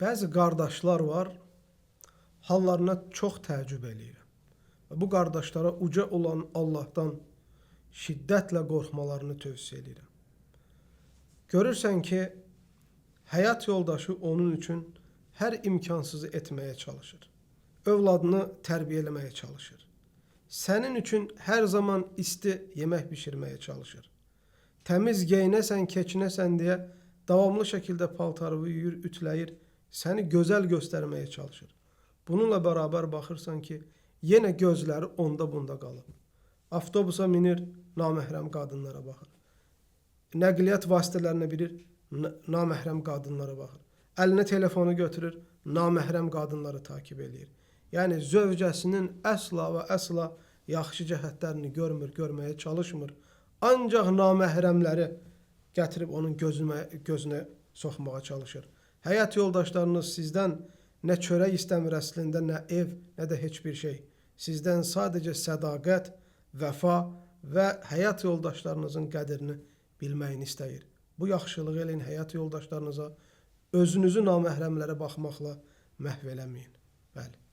Bəzi qardaşlar var, hallarına çox təəccüb eləyirəm. Bu qardaşlara uca olan Allahdan şiddətlə qorxmalarını tövsiyə edirəm. Görürsən ki, həyat yoldaşı onun üçün hər imkansızı etməyə çalışır. Övladını tərbiyə eləməyə çalışır. Sənin üçün hər zaman isti yemək bişirməyə çalışır. Təmiz geyinəsən, keçinəsən deyə davamlı şəkildə paltarını yuyur, ütləyir, səni gözəl göstərməyə çalışır. Bununla bərabər baxırsan ki, yenə gözləri onda bunda qalıb. Avtobusa minir, naməhrəm qadınlara baxır. Nəqliyyat vasitələrinə bilir, naməhrəm qadınlara baxır. Əlinə telefonu götürür, naməhrəm qadınları takib eləyir. Yəni zövcəsinin əsla və əsla yaxşı cəhətlərini görmür, görməyə çalışmır. Ancaq naməhrəmləri gətirib onun gözünə gözünə soxmağa çalışır. Həyat yoldaşlarınız sizdən nə çörək istəmir əslində, nə ev, nə də heç bir şey. Sizdən sadəcə sədaqət, vəfa və həyat yoldaşlarınızın qədrini bilməyini istəyir. Bu yaxşılığı eləyin həyat yoldaşlarınıza, özünüzü naməhrəmlərə baxmaqla məhv eləməyin. Bəli.